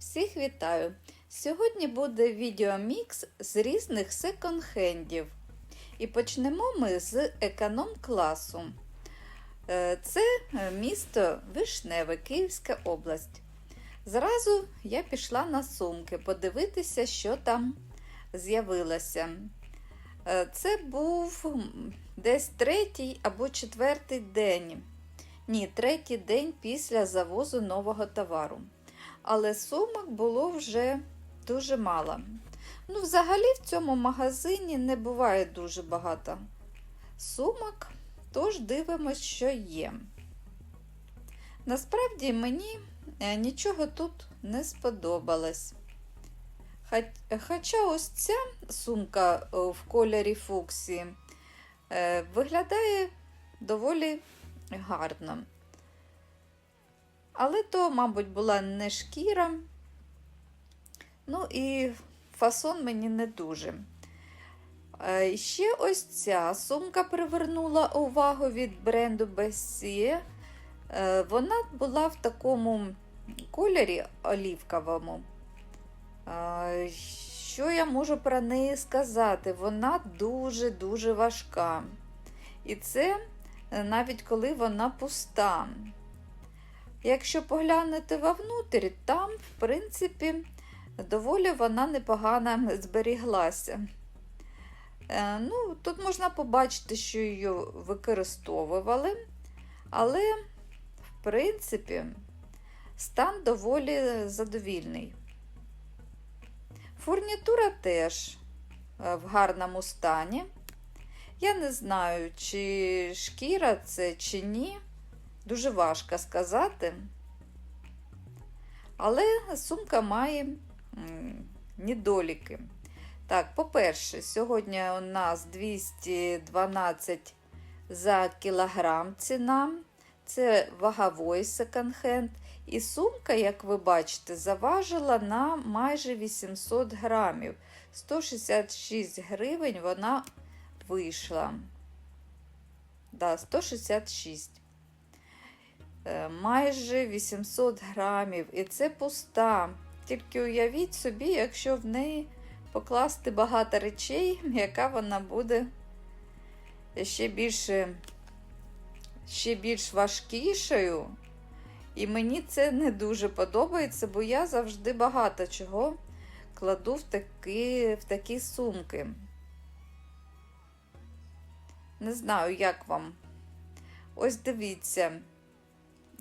Всіх вітаю! Сьогодні буде відеомікс з різних секонд-хендів. І почнемо ми з економ-класу. Е, Це е, місто Вишневе, Київська область. Зразу я пішла на сумки подивитися, що там з'явилося. Е, Це був десь третій або четвертий день. Ні, третій день після завозу нового товару. Але сумок було вже дуже мало. Ну, взагалі, в цьому магазині не буває дуже багато сумок, тож дивимось, що є. Насправді мені е, нічого тут не сподобалось. Хоча ось ця сумка е, в кольорі фуксі е, виглядає доволі гарно. Але то, мабуть, була не шкіра. Ну і фасон мені не дуже. Е, Ще ось ця сумка привернула увагу від бренду Bessie. Е, Вона була в такому кольорі олівковому. Е, Що я можу про неї сказати? Вона дуже-дуже важка. І це навіть коли вона пуста. Якщо поглянути вовнутрь, там, в принципі, доволі вона непогано зберіглася. Е, Ну, Тут можна побачити, що її використовували, але, в принципі, стан доволі задовільний. Фурнітура теж е, в гарному стані. Я не знаю, чи шкіра це, чи ні. Дуже важко сказати. Але сумка має недоліки. Так, по-перше, сьогодні у нас 212 за кілограм ціна. Це ваговий секонд-хенд. І сумка, як ви бачите, заважила на майже 800 грамів. 166 гривень вона вийшла. Да, 166. Е, Майже 800 грамів. І це пуста. Тільки уявіть собі, якщо в неї покласти багато речей, яка вона буде ще більше, ще більш важкішою. І мені це не дуже подобається, бо я завжди багато чого кладу в такі, в такі сумки. Не знаю, як вам. Ось дивіться,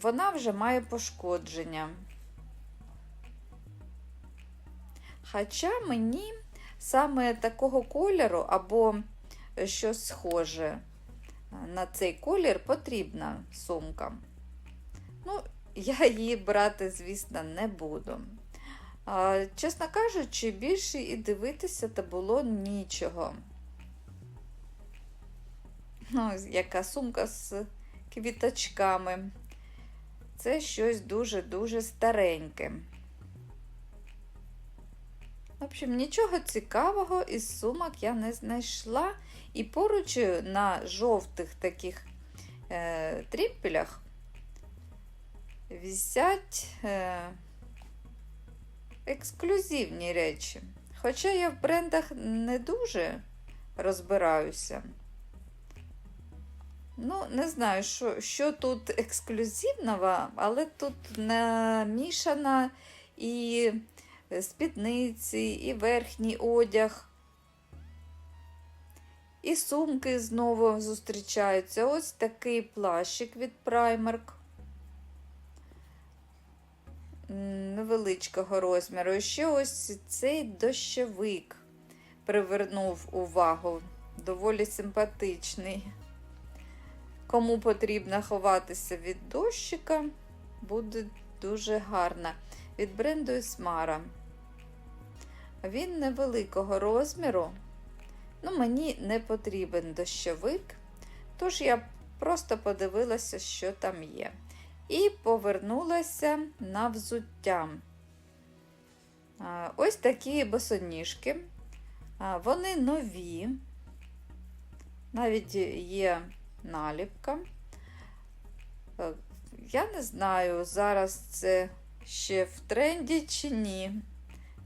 вона вже має пошкодження. Хоча мені саме такого кольору або щось схоже на цей колір потрібна сумка. Ну, я її брати, звісно, не буду. Чесно кажучи, більше і дивитися то було нічого. Ну, яка сумка з квіточками. Це щось дуже-дуже стареньке. В общем, нічого цікавого із сумок я не знайшла. І поруч на жовтих таких е, трімпелях висять е, ексклюзивні речі. Хоча я в брендах не дуже розбираюся. Ну, не знаю, що, що тут ексклюзивного, але тут намішана і спідниці, і верхній одяг, і сумки знову зустрічаються. Ось такий плащик від Primark. Невеличкого розміру. І ще ось цей дощовик привернув увагу. Доволі симпатичний. Кому потрібно ховатися від дощика, буде дуже гарно. Від бренду Ісмара. Він невеликого розміру. Ну, мені не потрібен дощовик, тож я просто подивилася, що там є. І повернулася на взуття. Ось такі босоніжки. Вони нові, навіть є наліпка. Е, Я не знаю, зараз це ще в тренді чи ні.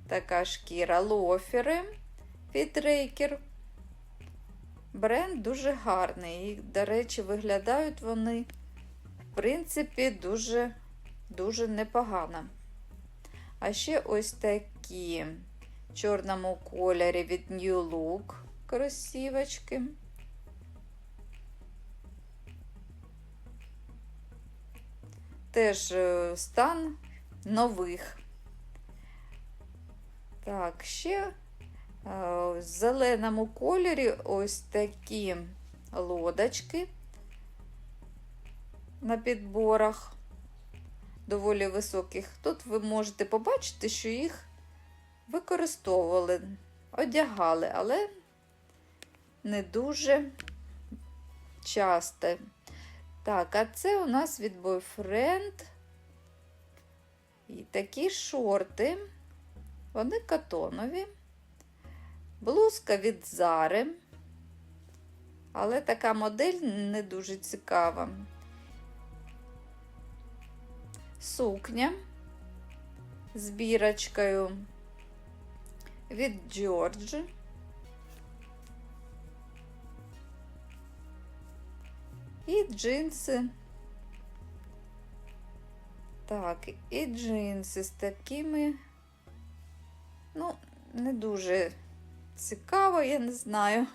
Така шкіра лофери від Рейкер. Бренд дуже гарний. І, до речі, виглядають вони, в принципі, дуже, дуже непогано. А ще ось такі в чорному кольорі від New Look кросівочки. Теж е, стан нових. Так, ще е, в зеленому кольорі ось такі лодочки на підборах доволі високих. Тут ви можете побачити, що їх використовували, одягали, але не дуже часто. Так, а це у нас від Boyfriend. І такі шорти. Вони катонові. Блузка від Зари. Але така модель не дуже цікава. Сукня з бірочкою від Джорджі. І джинси. Так, і джинси з такими, ну, не дуже цікаво, я не знаю.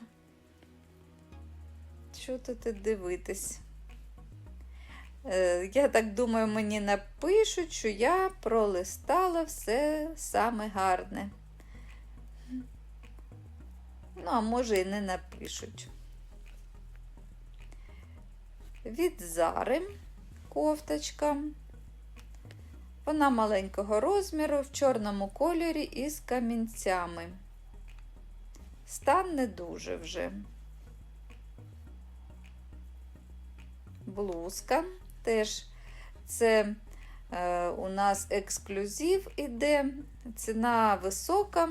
Що тут дивитись? Е, Я так думаю, мені напишуть, що я пролистала все саме гарне. Ну, а може і не напишуть. Від Зари кофточка. Вона маленького розміру в чорному кольорі із камінцями. Стан не дуже вже. Блузка теж це е, у нас ексклюзив іде, ціна висока.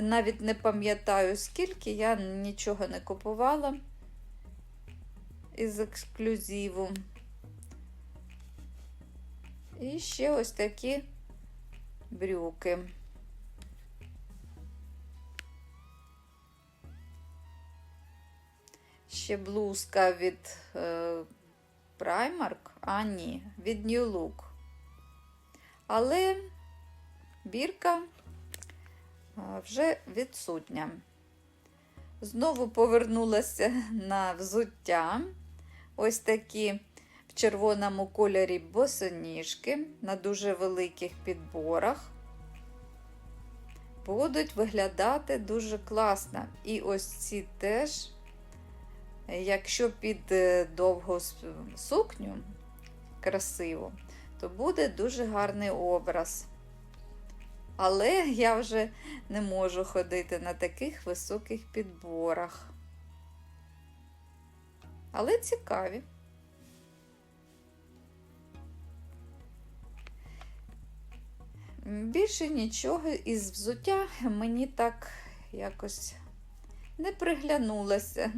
Навіть не пам'ятаю, скільки я нічого не купувала із ексклюзиву. І ще ось такі брюки. Ще блузка від е, Primark, а ні, від New Look. Але бірка е, вже відсутня. Знову повернулася на взуття. Ось такі в червоному кольорі босоніжки на дуже великих підборах. Будуть виглядати дуже класно. І ось ці теж, якщо під е, довгу сукню красиву, то буде дуже гарний образ. Але я вже не можу ходити на таких високих підборах. Але цікаві. Більше нічого із взуття мені так якось не приглянулося.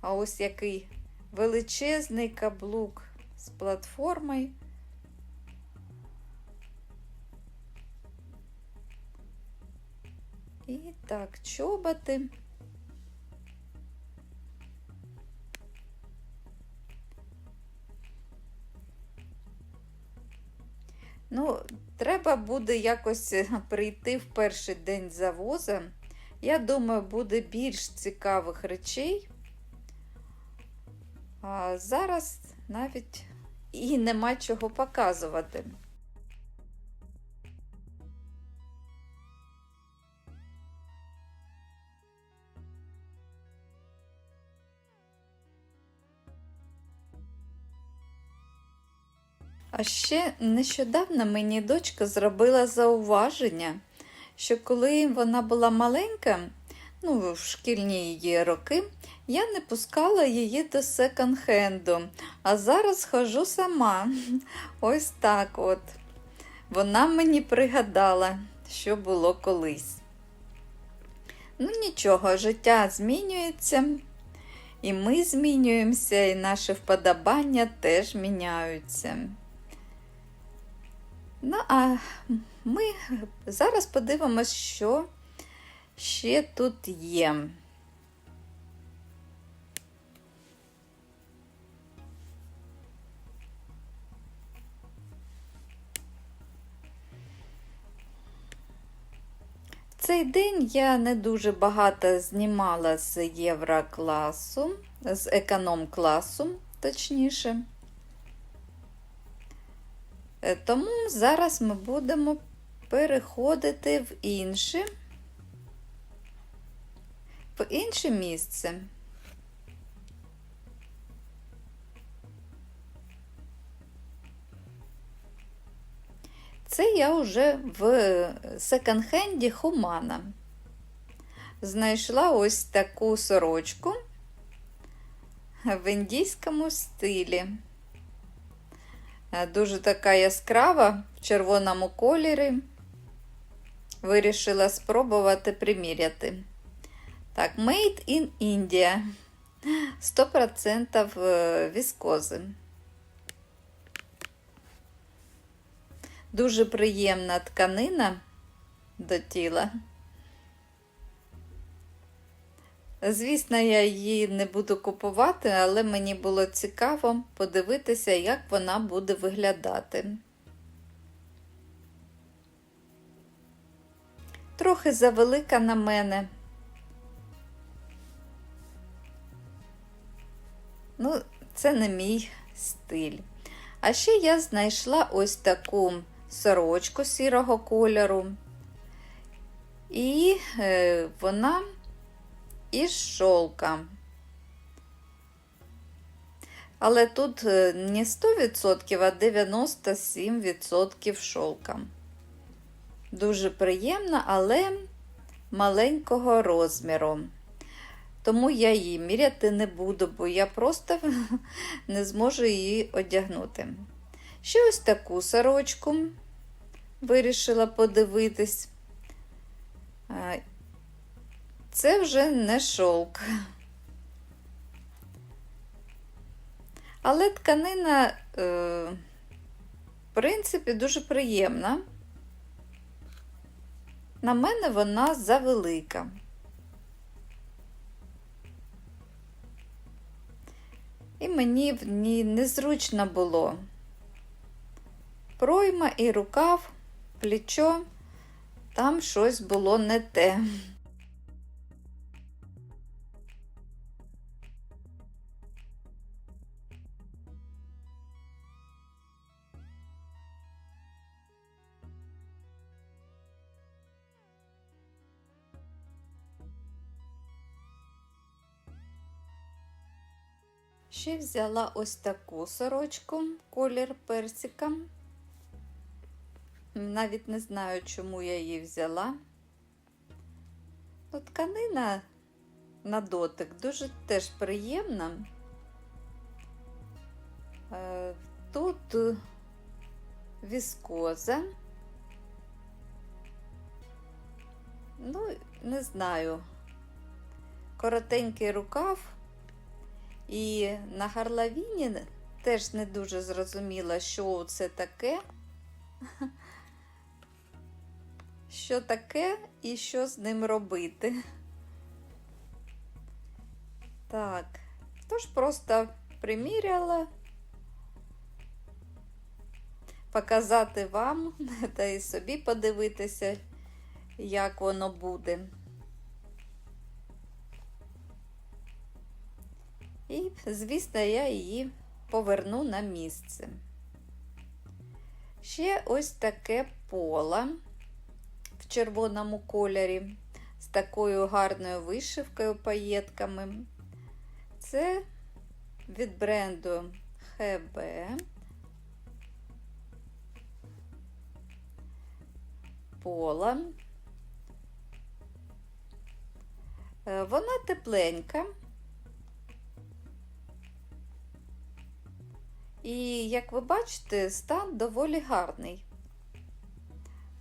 А ось який величезний каблук з платформою. Так, чоботи. Ну, треба буде якось прийти в перший день завоза. Я думаю, буде більш цікавих речей. А зараз навіть і нема чого показувати. А ще нещодавно мені дочка зробила зауваження, що коли вона була маленька, ну, в шкільні її роки, я не пускала її до секонд-хенду, а зараз хожу сама. Ось так от. Вона мені пригадала, що було колись. Ну, нічого, життя змінюється, і ми змінюємося, і наші вподобання теж міняються. Ну, а ми зараз подивимось, що ще тут є. Цей день я не дуже багато знімала з єврокласу, з економ-класу, точніше. Е, Тому зараз ми будемо переходити в інше, в інше місце. Це я вже в секонд-хенді Хумана. Знайшла ось таку сорочку в індійському стилі. Дуже така яскрава в червоному кольорі. Вирішила спробувати приміряти. Так, Made in India. 100% віскози. Дуже приємна тканина до тіла. Звісно, я її не буду купувати, але мені було цікаво подивитися, як вона буде виглядати. Трохи завелика на мене. Ну, це не мій стиль. А ще я знайшла ось таку сорочку сірого кольору. І е, вона із шовка. Але тут е, не 100%, а 97% шовка. Дуже приємна, але маленького розміру. Тому я її міряти не буду, бо я просто не зможу її одягнути. Ще ось таку сорочку вирішила подивитись. Це вже не шовк. Але тканина, е, в принципі, дуже приємна. На мене вона завелика. І мені в ній незручно було. Пройма і рукав, плечо, там щось було не те. Ще взяла ось таку сорочку, колір персика. Навіть не знаю, чому я її взяла. Ну, тканина на дотик дуже теж приємна. Е, тут віскоза. Ну, не знаю, коротенький рукав. І на горловині теж не дуже зрозуміла, що це таке, що таке і що з ним робити. Так, тож просто приміряла, показати вам та і собі подивитися, як воно буде. І, звісно, я її поверну на місце. Ще ось таке поло в червоному кольорі з такою гарною вишивкою паєтками. Це від бренду ХБ. Пола. Е, Вона тепленька. І, як ви бачите, стан доволі гарний.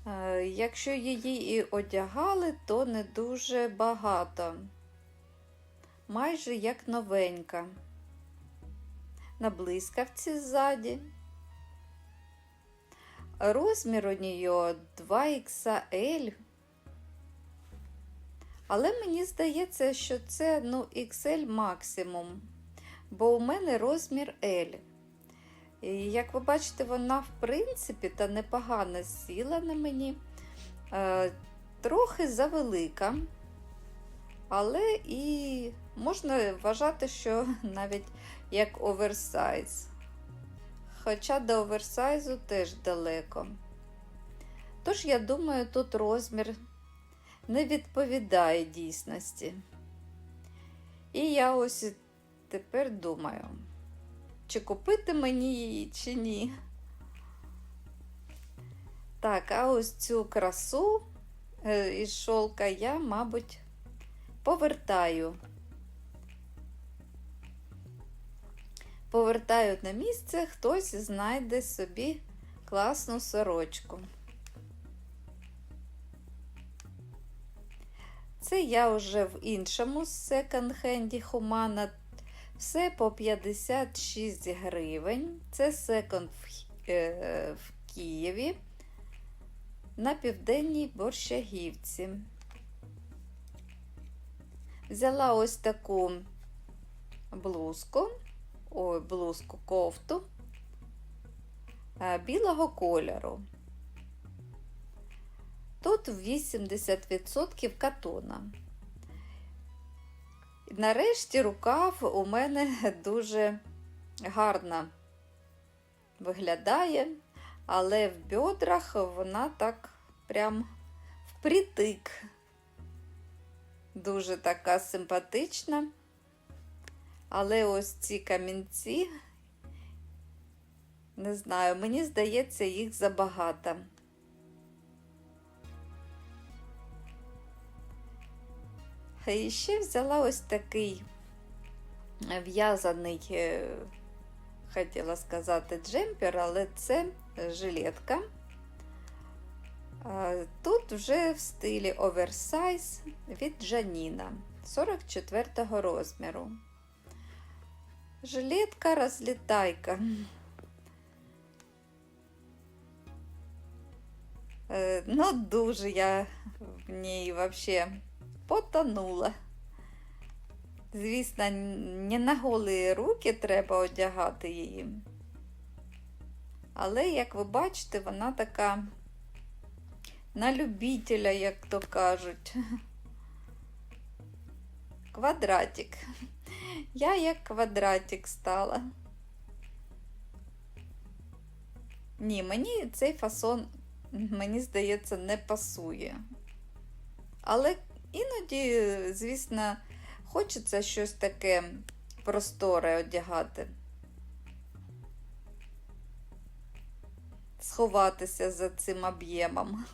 Е, якщо її і одягали, то не дуже багато. майже як новенька. На блискавці ззаді. Розмір у нього 2XL. Але мені здається, що це ну, XL максимум, бо у мене розмір L. І, як ви бачите, вона, в принципі, та непогано сіла на мені. Е, трохи завелика, але і можна вважати, що навіть як оверсайз. Хоча до оверсайзу теж далеко. Тож, я думаю, тут розмір не відповідає дійсності. І я ось тепер думаю, чи купити мені її, чи ні. Так, а ось цю красу е, із шолка я, мабуть, повертаю. Повертаю на місце, хтось знайде собі класну сорочку. Це я вже в іншому секонд-хенді Хумана. Все по 56 гривень. Це секонд в, е, в Києві на південній борщагівці. Взяла ось таку блузку, ой, блузку кофту е, білого кольору. Тут 80% катона. Нарешті рукав у мене дуже гарно виглядає, але в бедрах вона так прям впритик. Дуже така симпатична. Але ось ці камінці, не знаю, мені здається, їх забагато. І ще взяла ось такий в'язаний, е, хотіла сказати, джемпер, але це жилетка. Тут вже в стилі оверсайз від Джаніна 44 розміру. Жилетка розлітайка. Е, ну, дуже я в ній взагалі потонула. Звісно, не на голі руки треба одягати її. Але, як ви бачите, вона така на любителя, як то кажуть. Квадратик. Я як квадратик стала. Ні, мені цей фасон, мені здається, не пасує. Але іноді, звісно, хочеться щось таке просторе одягати. Сховатися за цим об'ємом.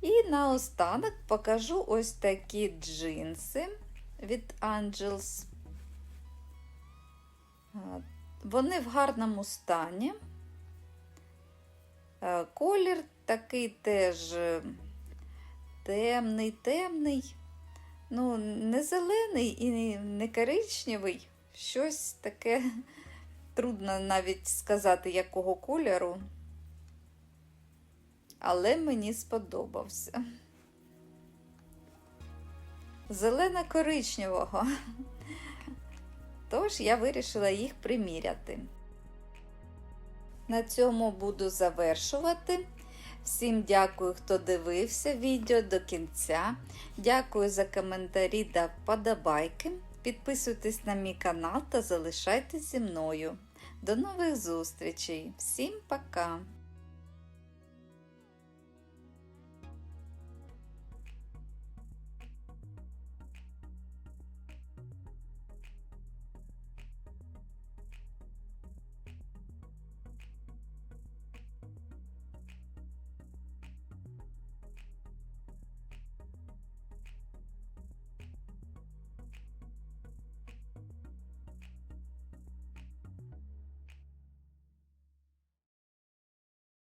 І наостанок покажу ось такі джинси від Angels. Вони в гарному стані. Колір такий теж темний, темний, ну, не зелений і не коричневий. Щось таке трудно навіть сказати, якого кольору але мені сподобався. Зелено-коричневого. Тож я вирішила їх приміряти. На цьому буду завершувати. Всім дякую, хто дивився відео до кінця. Дякую за коментарі та вподобайки. Підписуйтесь на мій канал та залишайтесь зі мною. До нових зустрічей. Всім пока!